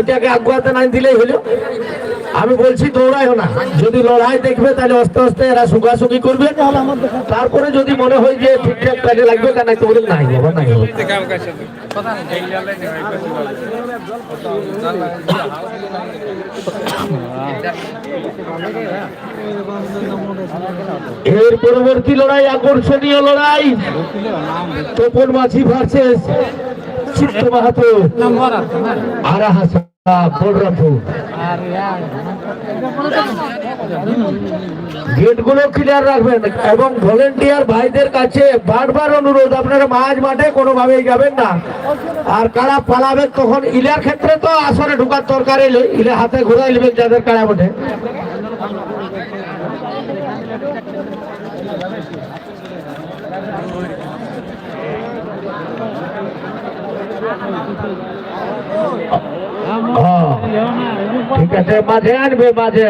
এটাকে আগুয়াতে নাই দিলেই হলো। আমি বলছি দৌড়াইও না। যদি লড়াই দেখবে, তাহলে আস্তে আস্তে এরা সুখাসুখি করবে। তারপরে যদি মনে হয় যে ঠিকঠাক কাজে লাগবে, তা নাই তো বলে নাই হবে নাই হবে। এর পরবর্তী লড়াই, আকর্ষণীয় লড়াই, তোপন মাঝি ভার্সেস মাহাতো আরা হাসা বলরামপুর গেটগুলো ক্লিয়ার রাখবেন এবং ভলেন্টিয়ার ভাইদের কাছে বারবার অনুরোধ আপনারা মাঝ মাঠে কোনোভাবেই যাবেন না। আর কারা পালাবে তখন ইলার ক্ষেত্রে তো আসরে ঢুকার দরকার ইলে হাতে ঘুরাই নেবেন যাদের কারা মাঠে হ্যাঁ, ঠিক আছে মাঝে আনবে মাঝে।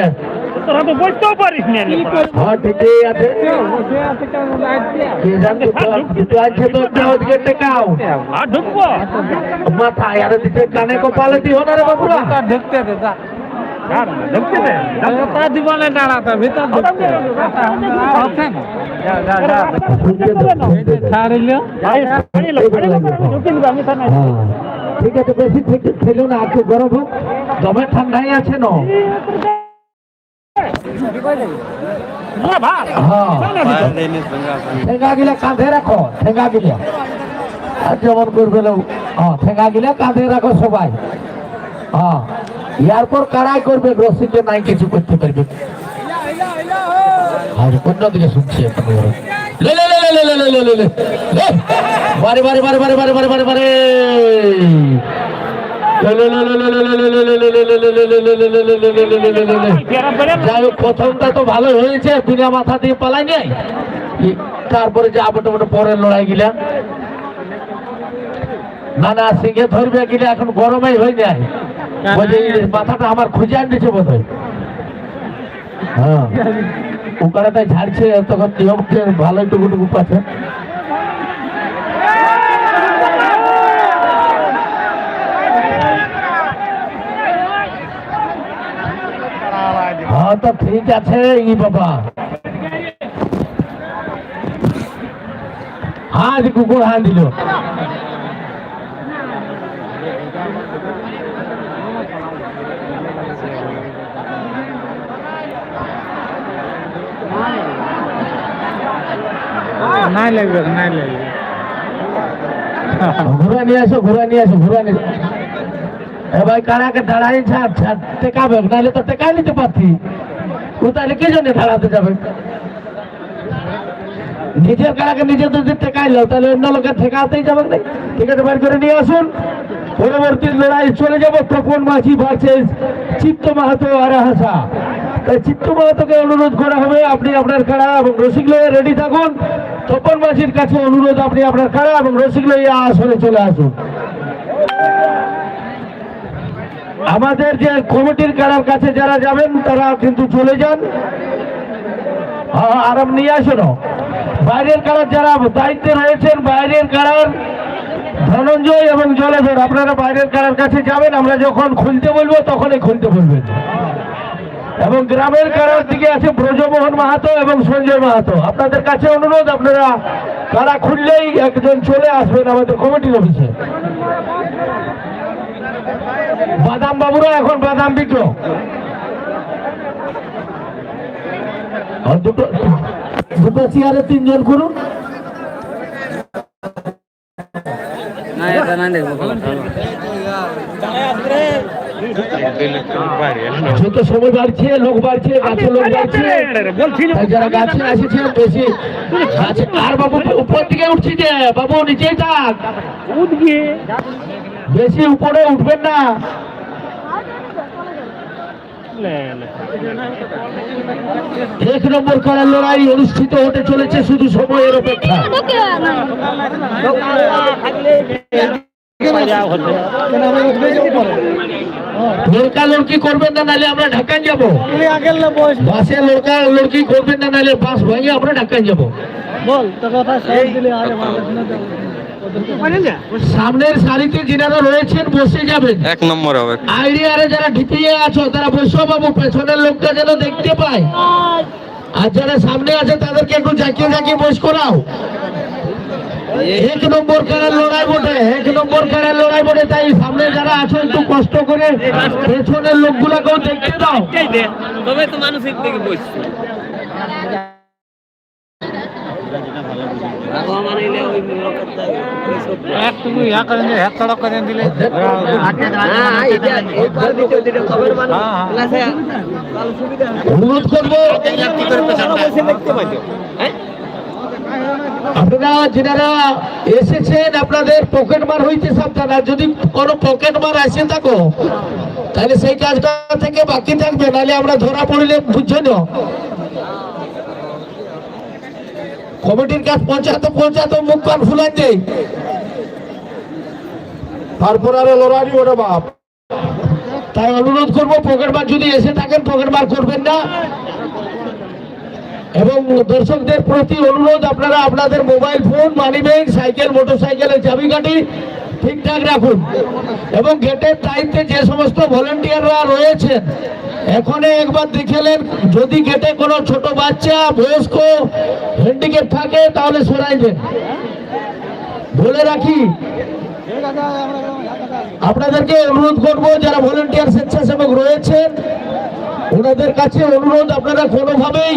তোরা তো বসতেও পারিস না হ্যাঁ ঠিকই আছে। কে জানতো তো- দুটো আছে তো একটা ওদিকে টেকাও আর ঢুকবো। মাথায় আর দিতে কানে কপালে দিও না রে বাবুরা। ঢুকতে দে ঠিক আছে বেশি থেকে খেলো না একটু গরম হোক দমে ঠান্ডাই আছে না। হ্যাঁ কাঁধে রাখো ঠেঙ্গা গিলা যেমন করবে হ্যাঁ ঠেঙ্গা গিলা কাঁধে রাখো সবাই হ্যাঁ ইয়ার পর কারাই করবে রসিদে নাই কিছু করতে পারবে আর অন্য দিকে শুনছি। যাই হোক প্রথমটা তো ভালো হয়েছে বিনা মাথা দিয়ে পালাই নাই তারপরে যে আবটো বটো পরের লড়াই গিলা না না সিংহে ধরবে গিলে এখন গরমেই হয়ে যায় মাথাটা আমার খুঁজে আনছে বোধ হয় হ্যাঁ তাই ঝাড়ছে তখন নিয়মকে ভালো টুকু টুকু পাচ্ছে হ্যাঁ তো ঠিক আছে ই বাবা হাত কুকুর হাত দিল নাই লাগবে নাই লাগবে। ঘুরে নিয়ে আসো ঘুরে নিয়ে আসো ঘুরে নিয়ে এ ভাই কারাকে দাঁড়াই টেকাবে নাহলে তো টেকাই নিতে ও তাহলে কে জন্য দাঁড়াতে যাবে? নিজের কারাকে নিজে যদি টেকাইলো তাহলে অন্য লোকের ঠেকাতেই যাবে না? ঠিক আছে করে নিয়ে আসুন পরবর্তী লড়াই চলে যাব, তপন মাঝি ভার্সেস চিত্ত মাহাতো আর হাসা তাই চিত্ত মাহাতোকে অনুরোধ করা হবে। আপনি আপনার কারা এবং রসিক লয়ে রেডি থাকুন। তপন মাঝির কাছে অনুরোধ, আপনি আপনার কারা এবং রসিক লইয়া আসলে চলে আসুন। আমাদের যে কমিটির কারার কাছে যারা যাবেন, তারা কিন্তু চলে যান। আরাম নিয়ে আসুন। বাইরের কারার যারা দায়িত্বে রয়েছেন, বাইরের কারার ধনঞ্জয় এবং জলধর, আপনারা বাইরের কারার কাছে যাবেন, আমরা যখন খুলতে বলব, তখনই খুলতে বলবেন। এবং গ্রামের কারার দিকে আছে ব্রজমোহন মাহাতো এবং সঞ্জয় মাহাতো। আপনাদের কাছে অনুরোধ, আপনারা কারা খুললেই একজন চলে আসবেন আমাদের কমিটির অফিসে। বাদাম বাবুরা এখন বাদাম বিক্র দুটো দুটো চেয়ারে তিনজন করুন। না, এটা নাই যত সময় বাড়ছে লোক বাড়ছে গাছে লোক বাড়ছে। যারা গাছে এসেছে বেশি। গাছে আর বাবু উপর দিকে উঠছি যে বাবু নিচেই থাক। উঠ বেশি উপরে উঠবেন না। এক নম্বর করার লড়াই অনুষ্ঠিত হতে চলেছে শুধু সময়ের অপেক্ষা। লড়কা লড়কি করবেন না নাহলে আমরা ঢাকায় যাব। বাসে লড়কা লড়কি করবেন না নাহলে বাস ভাঙে আমরা ঢাকায় যাব। বল তো কথা সব দিলে আরে মানুষ না সামনের সারিতে যিনারা রয়েছেন বসে যাবেন। এক নম্বর হবে। আইডিয়ারে যারা ঢিপিয়ে আছো তারা বসে বাবু পেছনের লোকটা যেন দেখতে পায়। আর যারা সামনে আছে তাদেরকে একটু জাকিয়ে জাকিয়ে বস করাও এক নম্বর কারার লড়াই বটে এক নম্বর কারার লড়াই বটে। তাই সামনে যারা আছো একটু কষ্ট করে পেছনের লোকগুলোকেও দেখতে দাও। তবে তো মানুষ এর থেকে বসছে একটু ইয়া করে দিলে হাত তড়ক করে দিলে অনুরোধ করব আপনারা যেনারা এসেছেন, আপনাদের পকেট মার হইতে সাবধান। আর যদি কোনো পকেট মার আসে থাকো, তাহলে সেই কাজটা থেকে বাকি থাকবে, নাহলে আমরা ধরা পড়লে বুঝছ না। কমিটির কাজ পঞ্চায়েত পঞ্চায়েত মুখ কান ফুলাই দেই। তারপর আরও লড়াই ওটা বাপ। তাই অনুরোধ করব পকেট মার যদি এসে থাকেন পকেট মার করবেন না। এবং দর্শকদের প্রতি অনুরোধ, আপনারা আপনাদের mobile phone, money bag, cycle, মোটরসাইকেলের চাবিকাঠি ঠিকঠাক রাখুন। এবং গেটের দায়িত্বে যে সমস্ত ভলেন্টিয়াররা রয়েছেন এখন একবার দেখেলেন যদি গেটে কোনো ছোট বাচ্চা, বয়স্ক হ্যান্ডিক্যাপ থাকে, তাহলে সরাই দেন। বলে রাখি, আপনাদেরকে অনুরোধ করব, যারা ভলেন্টিয়ার স্বেচ্ছাসেবক রয়েছেন, ওনাদের কাছে অনুরোধ, আপনারা কোনোভাবেই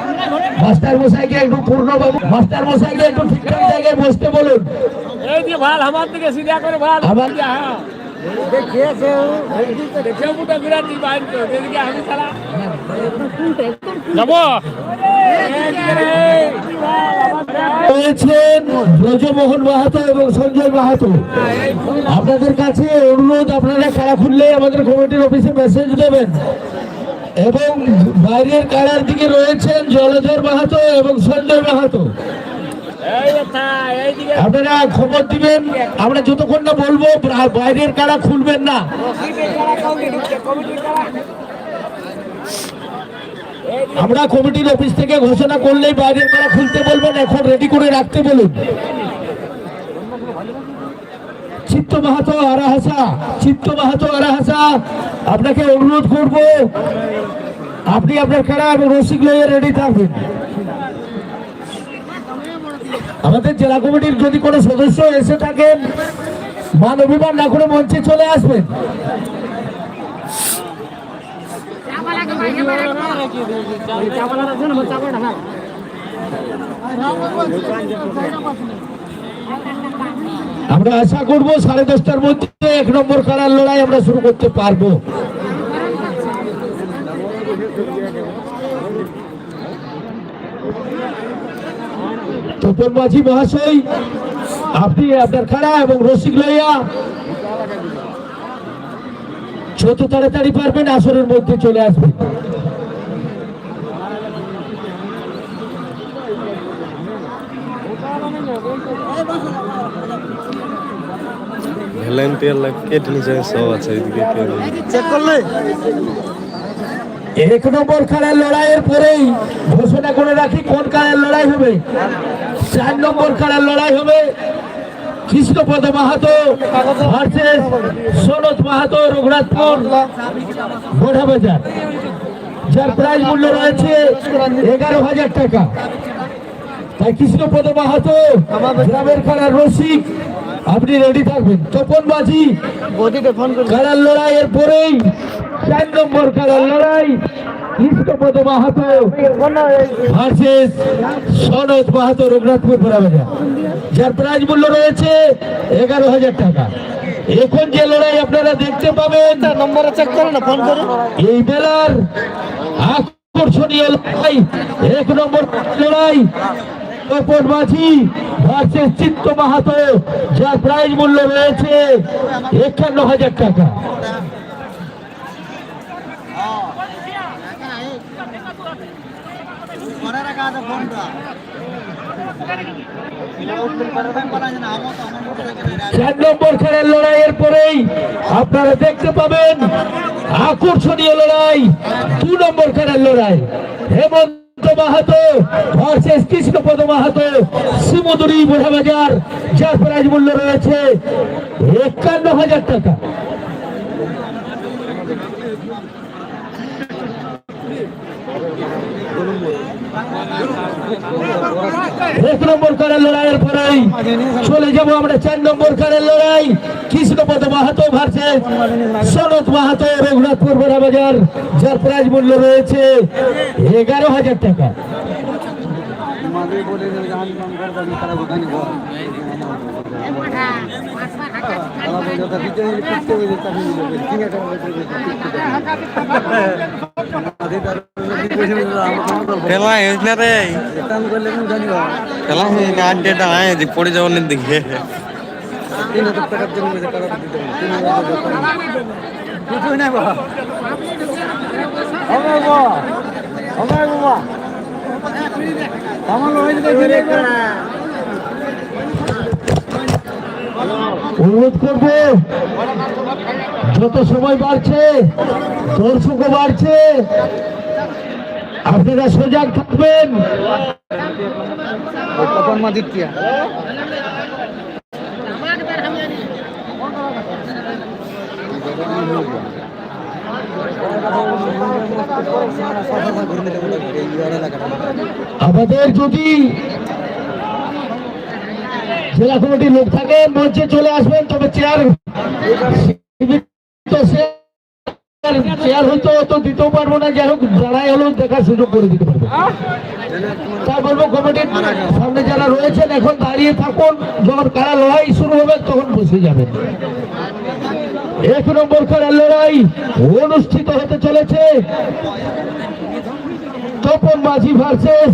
মাস্টার মশাইকে একটু পূর্ণবাবু মাস্টার মশাইকে একটু ঠিকঠাক জায়গায় বসতে বলুন। এই যে ভালো আমার দিকে সিধা করে ভালো আবার- হ্যাঁ। ব্রজমোহন মাহাতো এবং সঞ্জয় মাহাতো। আপনাদের কাছে অনুরোধ আপনারা খেলা খুললে আমাদের কমিটির অফিসে মেসেজ দেবেন। এবং বাইরের কারার দিকে রয়েছেন জলধর মাহাতো এবং সঞ্জয় মাহাতো। আপনারা খবর দিবেন, আমরা যতক্ষণ না বলব বাইরের কারা খুলবেন না। আমরা কমিটির অফিস থেকে ঘোষণা করলেই বাইরের কারা খুলতে বলবেন, এখন রেডি করে রাখতে বলুন। চিত্ত মাহাতো আরাহাসা, চিত্ত আরাহাসা, আপনাকে অনুরোধ করব, আপনি আপনার খেলা রসিক লইয়ে রেডি থাকবেন। আমাদের জেলা কমিটির যদি কোনো সদস্য এসে থাকেন মান অভিমান না করে মঞ্চে চলে আসবেন। আমরা আশা করব সাড়ে দশটার মধ্যে এক নম্বর খেলার লড়াই আমরা শুরু করতে পারব। তপন মাঝি মহাশয়, আপনি আপনার খাড়া এবং রসিক লইয়া যত তাড়াতাড়ি পারবেন আসরের মধ্যে চলে আসবেন। লাইফ কেটে নিচে সব আছে এদিকে কেউ নেই। এক নম্বর খেলার লড়াইয়ের পরেই ঘোষণা করে রাখি কোন খেলার লড়াই হবে। চার নম্বর খেলার লড়াই হবে কৃষ্ণপদ মাহাতো ভার্সেস সনদ মাহাতো রঘুনাথপুর বোঝা বাজার যার প্রাইজ মূল্য রয়েছে এগারো হাজার টাকা। তাই কৃষ্ণপদ মাহাতো গ্রামের খেলার রসিক আপনি রেডি থাকবেন। তপন বাজি খেলার লড়াইয়ের পরেই চার নম্বর খেলার লড়াই। কৃষ্ণপদ মাহাতো ভার্সেস সনদ মাহাতো রঘুনাথপুর বরাবাজার যার প্রাইজ মূল্য রয়েছে এগারো হাজার টাকা। এখন যে লড়াই আপনারা দেখতে পাবেন নম্বরে চেক করে না ফোন করে এই মেলার আকর্ষণীয় লড়াই এক নম্বর লড়াই। তপন মাঝি ভার্সেস চিত্ত মাহাতো, যার প্রাইজ মূল্য রয়েছে একান্ন হাজার টাকা। চার নম্বর খেলার লড়াইয়ের পরেই আপনারা দেখতে পাবেন আকর্ষণীয় লড়াই, দু নম্বর খেলার লড়াই। হেমন্ত মাহাতো ভার্সেস কৃষ্ণপদ মাহাতো শিমদুরি বোঝাবাজার যার প্রাইজ মূল্য রয়েছে একান্ন হাজার টাকা। এক নম্বর কারের লড়াইয়ের পরেই চলে যাব আমরা চার নম্বর কারের লড়াই। কৃষ্ণপদ মাহাতো ভারছে সনত মাহাতো রঘুনাথপুর বড়া বাজার যার প্রাইজ মূল্য রয়েছে এগারো হাজার টাকা। খেলা হয়েছে না রে। খেলা হয়েছে না আড্ডাটা আয় যে পড়ে যাওয়ার দিকে অনুরোধ করব যত সময় বাড়ছে দর্শকও বাড়ছে। আপনারা সজাগ থাকবেন। আমাদের যদি জেলা কমিটির লোক থাকে মঞ্চে চলে আসবেন, তবে চেয়ার চেয়ার হয়তো অত দিতেও পারব না, যাই হোক, যারাই হলো দেখার সুযোগ করে দিতে পারব। কমিটির সামনে যারা রয়েছেন, এখন দাঁড়িয়ে থাকুন, যখন কারা লড়াই শুরু হবে, তখন বসে যাবেন। এক নম্বর খেলার লড়াই অনুষ্ঠিত হতে চলেছে। তপন মাঝি ভার্সেস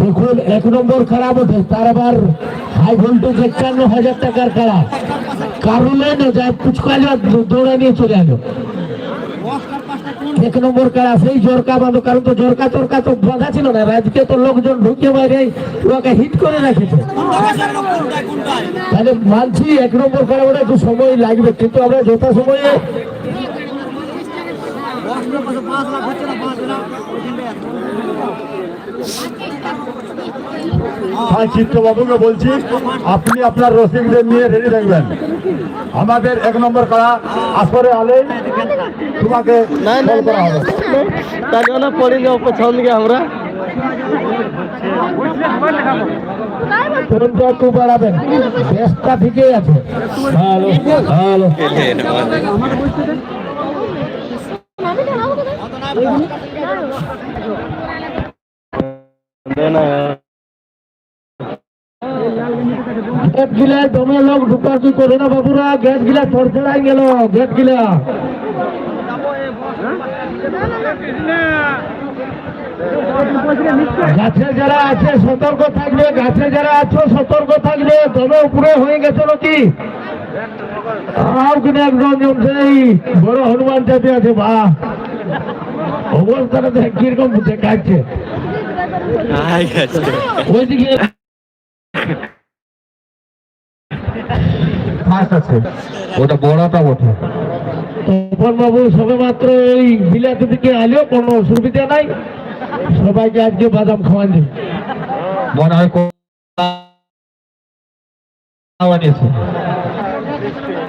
দেখুন এক নম্বর খারাপ ওঠে তার আবার হাই ভোল্টেজ একান্ন হাজার টাকার খেলা। কারণে না যায় পুচকালে দৌড়ে নিয়ে চলে এলো। এক নম্বর খেলা, সেই জরকা বাঁধো, কারণ তো জরকা তরকা তো বাঁধা ছিল না রাজকে তো লোকজন ঢুকে বাইরে ওকে হিট করে রেখেছে। তাহলে মানছি এক নম্বর খেলা ওটা একটু সময় লাগবে, কিন্তু আমরা যথা সময়ে হ্যাঁ চিত্তবাবুকে বলছি আপনি আপনার রসিকদের নিয়ে রেডি থাকবেন। আমাদের এক নম্বর করা? আসরে আলে তোমাকে কল করা হবে। তাহলে পড়ে যাও পছন্দ গে আমরা। ফোনটা একটু বাড়াবেন। বেশটা ঠিকই আছে। ভালো ভালো। গেট গিলা দমে লোক ঢুকার কি করে না বাবুরা গেট গিলা থরথরাই গেল গেট গিলা গাছে যারা আছে সতর্ক থাকবে গাছে যারা আছো সতর্ক থাকবে দমে উপরে হয়ে গেছে নাকি আর কিনা একজন সেই বড় হনুমান জাতি আছে বাহ অবস্থাটা দেখ কীরকম দেখাচ্ছে ওইদিকে ফার্স্ট আছে। ওটা বড়টা বটে। তপন বাবু সবে মাত্র ওই বিলাতি থেকে আলো কোনো অসুবিধা নাই। সবাইকে আজকে বাদাম খাওয়ান দিন। মনে হয়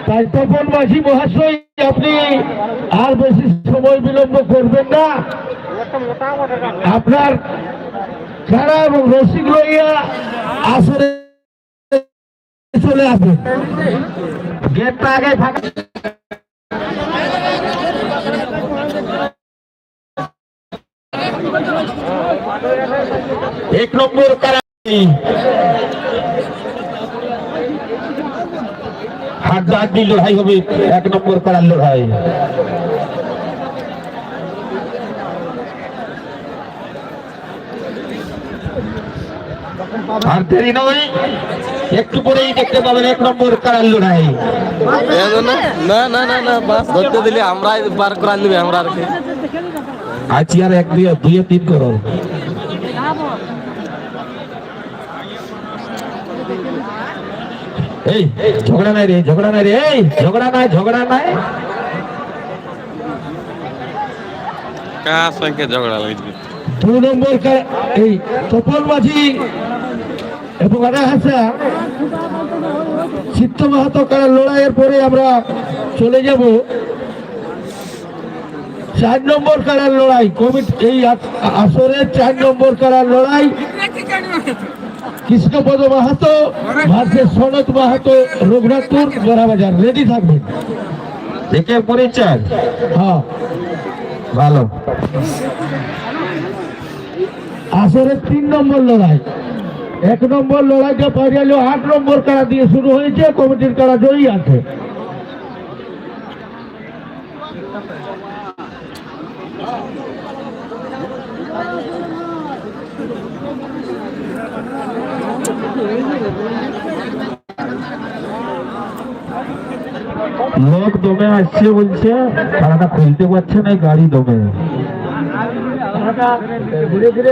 তাই তপন মাঝি মহাশয় আপনি আর বেশি সময় বিলম্ব করবেন না। আপনার এবং রসিক লইয়া আসরে চলে আসবেন গেটটা আগে ফাঁকা। এক নম্বর কারা হাত হাত দিয়ে লড়াই হবে এক নম্বর করার লড়াই আর দেরি নয়। একটু পরেই দেখতে পাবেন এক নম্বর কারার লড়াই না না না না বাস ধরতে দিলে আমরা বার করে নিবে আমরা আর কি। আছি আর এক দুই দুই তিন করো। এই ঝগড়া নাই রে ঝগড়া নাই রে এই ঝগড়া নাই ঝগড়া নাই। কার সঙ্গে ঝগড়া লাগবে? দুই নম্বর কা- এই তপন মাঝি। এবং আরা হাসা চিত্ত মাহাতো কারা লড়াইয়ের পরে আমরা চলে যাব। চার নম্বর কারার লড়াই কোভিড এই আসরের চার নম্বর কারার লড়াই। কৃষ্ণপদ মাহাতো ভার্সেস সনত মাহাতো রঘুনাথপুর গোড়াবাজার। রেডি থাকবেন? একে পরিচয়। হ্যাঁ। ভালো। আসরের তিন নম্বর লড়াই। এক নম্বর লড়াইটা পাইয়ালো আট নম্বর কারা দিয়ে শুরু হয়েছে কমিটির কারা জয়ী আছে? লোক দমে আসছে বলছে তারা খুলতে পারছে না গাড়ি দমে। ধীরে ধীরে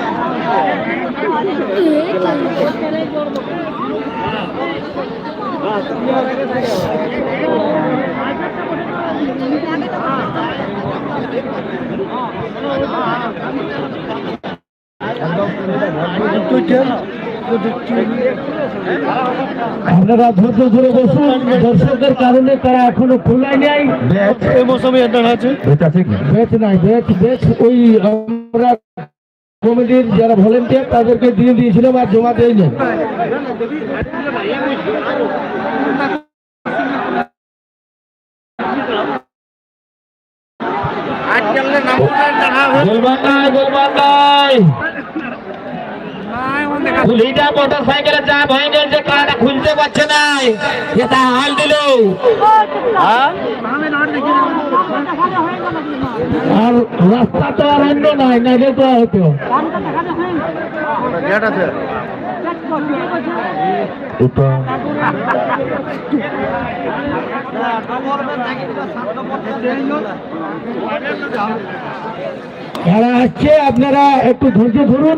আপনারা ধৈর্য ধরে বসুন। দর্শকদের কারণে তারা এখনও খোলায় নেই। এই মৌসুমে আছে। বেচ নাই বেচ বেচ ওই আমরা কমিটির যারা ভলেন্টিয়ার তাদেরকে দিয়ে দিয়েছিলাম আর জমা দেয়নি খুলিটা মোটর হয়ে গেছে খুলতে পারছে না। এটা হাল দিল। আর রাস্তা তো আর অন্য নাই নাইলে তো হতো। এটা যারা আসছে আপনারা একটু ধৈর্য ধরুন।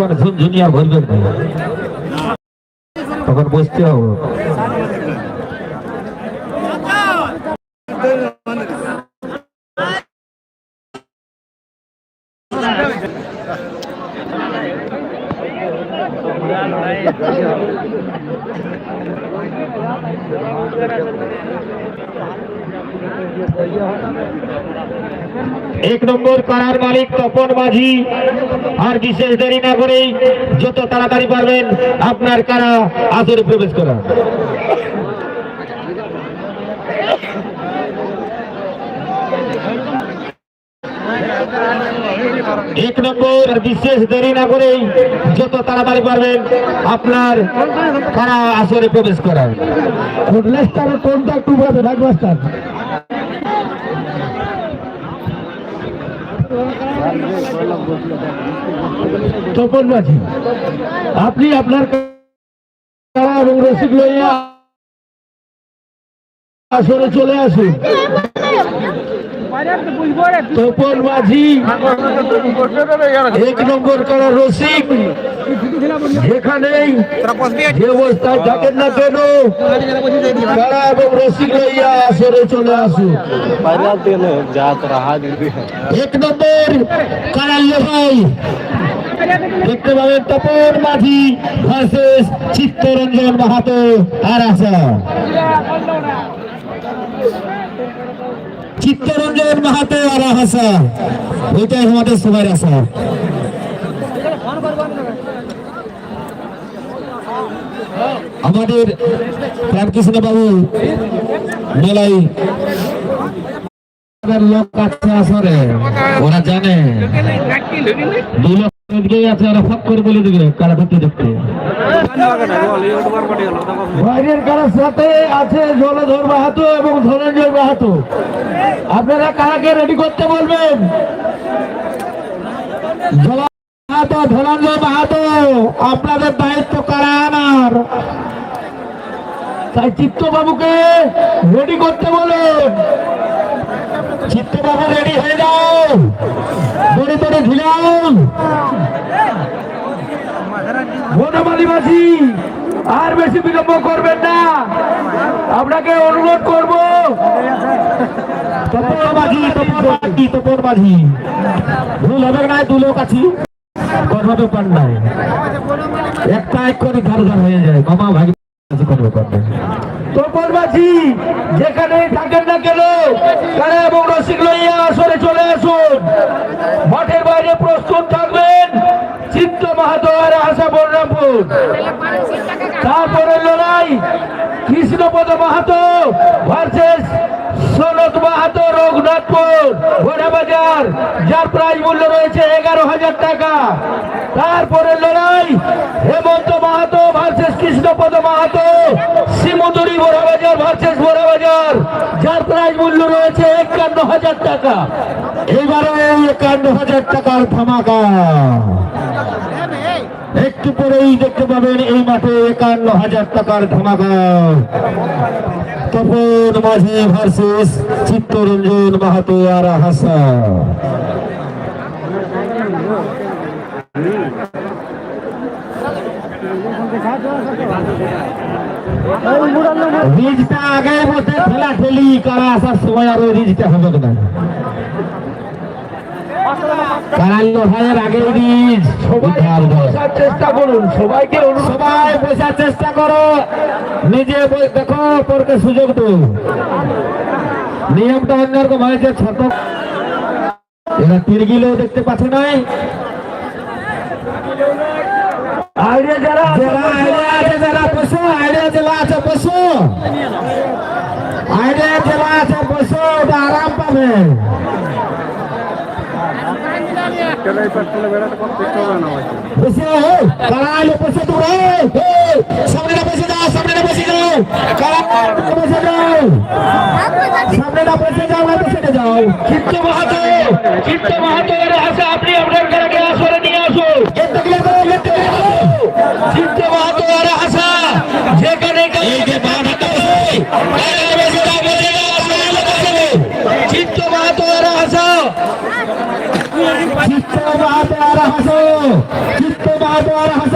মানে ঝুনঝুনিয়া ভরবে তখন বসতে হবে এক নম্বর কারার মালিক তপন মাঝি। আর বিশেষ দেরি না করেই যত তাড়াতাড়ি পারবেন আপনার কারা আসরে প্রবেশ করা। এক নম্বর বিশেষ দেরি না করেই যত তাড়াতাড়ি পারবেন আপনার কারা আসরে প্রবেশ করা। লেস্টারের কোনটা একটু বলবে ভাগবাস্টার তপন মাঝি আপনি আপনার এবং রসিক লইয়া আসরে চলে আসুন। তপন মাঝি, এক নম্বর করা রসিক। যেখানেই যে অবস্থায় থাকেন না কেন কারা এবং রসিক লইয়া আসরে চলে আসুন এক নম্বর কারাল্য ভাই দেখতে পাবেন তপন মাঝি ভার্সেস চিত্তরঞ্জন মাহাতো আর আসা চিত্তরঞ্জন মাহাতো আর হাসা ওইটাই আমাদের সবার আশা আমাদের রামকৃষ্ণ বাবু মেলাই লোক আছে আসরে ওরা জানে। এদিকেই আছে, ওরা ফক করে বলে দিবে, কারা ধরতে দেখতে বাইরের সাথে আছে মাহাতো এবং ধনঞ্জয় আপনারা কারাকে রেডি করতে বলবেন? জল মাহাতো ধনঞ্জয় আপনাদের দায়িত্ব রেডি করতে বলুন। রেডি হয়ে দড়ি বনমালী মাঝি আর বেশি বিলম্ব করবেন না। আপনাকে অনুরোধ করব। লোক আছি। একটা এক করে ধার হয়ে যায়। মামা ভাই মাঝি যেখানে থাকেন না কেন, তারা এবং রসিক লইয়া আসরে চলে আসুন। মাঠের বাইরে প্রস্তুত থাকবেন চিত্ত মাহাতো আর আশা বলরামপুর। তারপরে লড়াই কৃষ্ণপদ মাহাতো ভার্সেস সনদ মাহাতো রঘুনাথপুর ঘোড়াবাজার, যার প্রাইজ মূল্য রয়েছে এগারো হাজার টাকা। তারপরে লড়াই, হেমন্ত মাহাতো ভার্সেস কৃষ্ণপদ মাহাতো শিমুদুরি ঘোড়াবাজার ভার্সেস ঘোড়াবাজার, যার প্রাইজ মূল্য রয়েছে একান্ন হাজার টাকা। এবারে একান্ন হাজার টাকার ধামাকা। একটু পরেই দেখতে পাবেন এই মাঠে একান্ন হাজার টাকার ধামাকা তপন মাঝি ভার্সেস চিত্তরঞ্জন মাহাতো আর হাসা। রিজটা আগে বসে ঠেলা ঠেলি করা আসার সময় আর ওই রিজটা হবে না কারণ লোহায়ের আগে রিজ বসার চেষ্টা করুন সবাইকে সবাই বসার চেষ্টা করো। নিজে দেখো পরকে সুযোগ তো নিয়মটা অন্যরকম হয়েছে ছোট। এরা তিরগিলেও দেখতে পাচ্ছে নাই আইডিয়া যারা যারা আইডিয়া আছে যারা বসো আইডিয়া জেলা আছে বসো। আইডিয়া জেলা আছে বসো ওটা আরাম পাবে। বসে হো কারা আলো বসে যাও সামনে না বসে যাও বসে যাও সামনে না বসে যাও বসে যাও চিত্ত মাহাতো চিত্ত মাহাতো এর হাসে আপনি আপনার কারাকে আসরে নিয়ে করো চিত্ত মাহাতো এর হাসা যেখানে এই যে মাহাতো বসে। যাও বসে যাও চিত্ত মাহাতো এর হাসা চিত্ত মাহাতো আর হাসো চিত্ত মাহাতো আর হাসো।